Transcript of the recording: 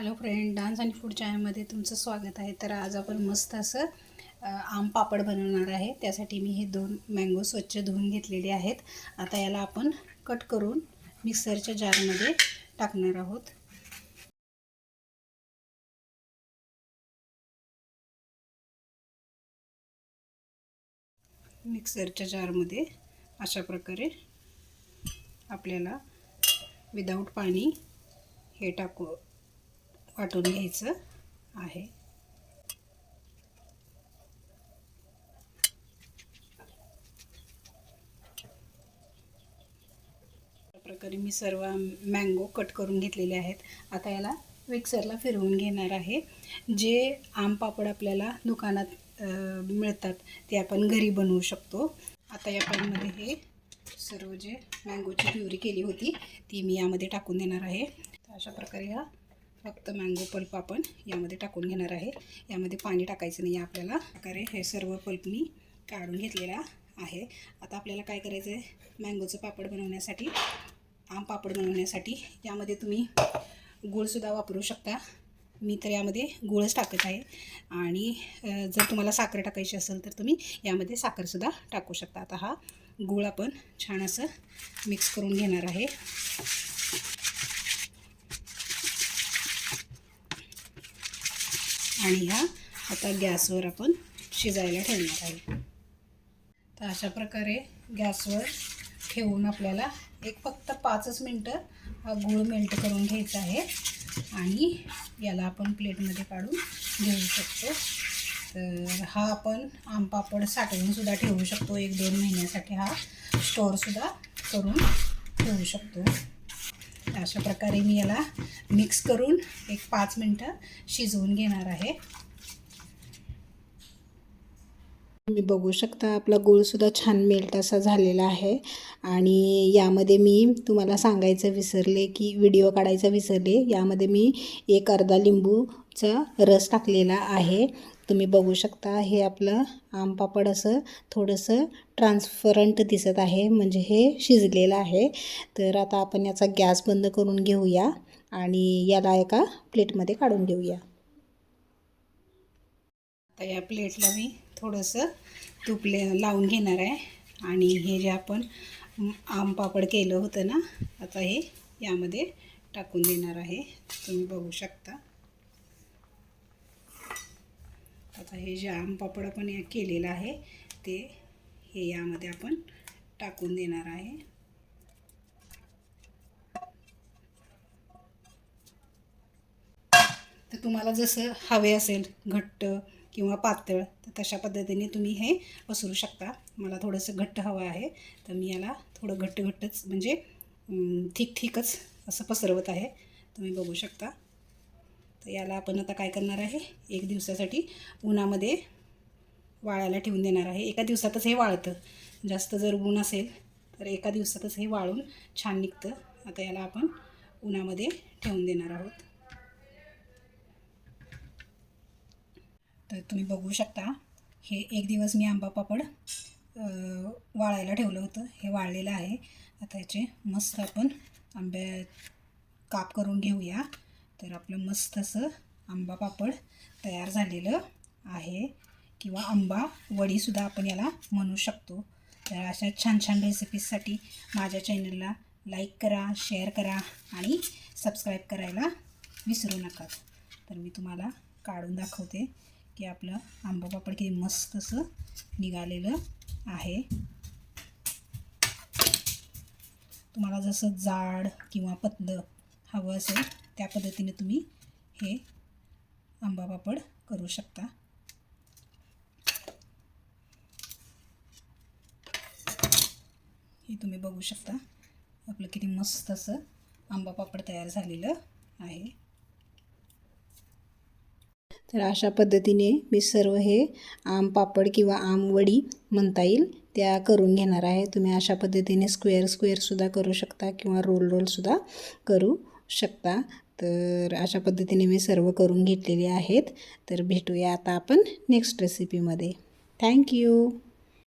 Hello friend dance आणि food चॅनलमध्ये तुमचं स्वागत आहे. तर आज आपण मस्त असं आम पापड बनवणार आहे. त्यासाठी मी हे दोन मँगो स्वच्छ धुवून घेतलेले आहेत. आता याला आपण कट करून मिक्सरच्या जारमध्ये टाकणार आहोत. मिक्सरच्या जारमध्ये अशा प्रकारे आपल्याला विदाऊट पाणी हे टाकू वाटून घ्यायचं आहे. अशा प्रकारे मी सर्व मँगो कट करून घेतलेले आहेत. आता याला मिक्सरला फिरवून घेणार आहे. जे आम पापड आपल्याला दुकानात मिळतात ते आपण घरी बनवू शकतो. आता या पॅनमध्ये हे सर्व जे मँगोची प्युरी केली होती ती मी यामध्ये टाकून देणार आहे. अशा प्रकारे हा फक्त मँगो पल्प आपण यामध्ये टाकून घेणार आहे. यामध्ये पाणी टाकायचं नाही. आहे आपल्याला प्रकारे हे सर्व पल्प मी काढून घेतलेला आहे. आता आपल्याला काय करायचं आहे मँगोचं पापड बनवण्यासाठी आम पापड बनवण्यासाठी यामध्ये तुम्ही गूळसुद्धा वापरू शकता. मी तर यामध्ये गूळच टाकत आहे. आणि जर तुम्हाला साखर टाकायची असेल तर तुम्ही यामध्ये साखरसुद्धा टाकू शकता. आता हा गूळ आपण छान असं मिक्स करून घेणार आहे. आणि हा आता गॅसवर आपण शिजायला ठेवणार आहे. तर अशा प्रकारे गॅसवर ठेवून आपल्याला एक फक्त पाचच मिनटं हा गूळ मेल्ट करून घ्यायचा आहे आणि याला आपण प्लेटमध्ये काढून घेऊ शकतो. तर हा आपण आमपापड साठवूनसुद्धा ठेवू शकतो. एक दोन महिन्यासाठी हा स्टोअरसुद्धा करून ठेवू शकतो. अशा प्रकारे मी याला मिक्स करून एक पाच मिनटं शिजवून घेणार आहे. तुम्ही बघू शकता आपला गूळसुद्धा छान मेल्ट असा झालेला आहे. आणि यामध्ये मी तुम्हाला सांगायचं विसरले की व्हिडिओ काढायचा विसरले यामध्ये मी एक अर्धा लिंबूचा रस टाकलेला आहे. तुम्ही बघू शकता हे आपलं आमपापड असं थोडंसं ट्रान्सफरंट दिसत आहे म्हणजे हे शिजलेलं आहे. तर आता आपण याचा गॅस बंद करून घेऊया आणि याला एका प्लेटमध्ये काढून घेऊया. आता या प्लेटला मी थोडंसं तूप लावून घेणार आहे. आणि हे जे आपण आमपापड केलं होतं ना आता हे यामध्ये टाकून देणार आहे. तुम्ही बघू शकता. आता हे जे आम पापड आपण या केलेलं आहे ते हे यामध्ये आपण टाकून देणार आहे. तर तुम्हाला जसं हवे असेल घट्ट किंवा पातळ तर तशा पद्धतीने तुम्ही हे पसरू शकता. मला थोडंसं घट्ट हवं आहे तर मी याला थोडं घट्ट घट्टच म्हणजे ठीक ठीकच असं पसरवत आहे. तुम्ही बघू शकता. तर याला आपण आता काय करणार आहे? एक दिवसासाठी उन्हामध्ये वाळायला ठेवून देणार आहे. एका दिवसातच हे वाळतं. जास्त जर ऊन असेल तर एका दिवसातच हे वाळून छान निघतं. आता याला आपण उन्हामध्ये ठेवून देणार आहोत. तर तुम्ही बघू शकता हे एक दिवस मी आंबा पापड वाळायला ठेवलं होतं. हे वाळलेलं आहे. आता याचे मस्त आपण आंब्या काप करून घेऊया. तर आपलं मस्त असं आंबा पापड तयार झालेलं आहे. किंवा आंबा वडीसुद्धा आपण याला म्हणू शकतो. तर अशा छान छान रेसिपीजसाठी माझ्या चॅनलला लाईक करा शेअर करा आणि सबस्क्राईब करायला विसरू नका. तर मी तुम्हाला काढून दाखवते की आपलं आंबा पापड किती मस्त असं निघालेलं आहे. तुम्हाला जसं जाड किंवा पतलं हवं असेल त्या पद्धतीने तुम्ही हे आंबा पापड करू शकता. हे तुम्ही बघू शकता. आपलं किती मस्त असं आंबा पापड तयार झालेलं आहे. तर अशा पद्धतीने मी सर्व हे आम पापड किंवा आमवडी म्हणता येईल त्या करून घेणार आहे. तुम्ही अशा पद्धतीने स्क्वेअर स्क्वेअरसुद्धा करू शकता किंवा रोल रोलसुद्धा करू शकता. तर अशा पद्धतीने मी सर्व करून घेतलेले आहेत. तर भेटूया आता आपण नेक्स्ट रेसिपीमध्ये थँक्यू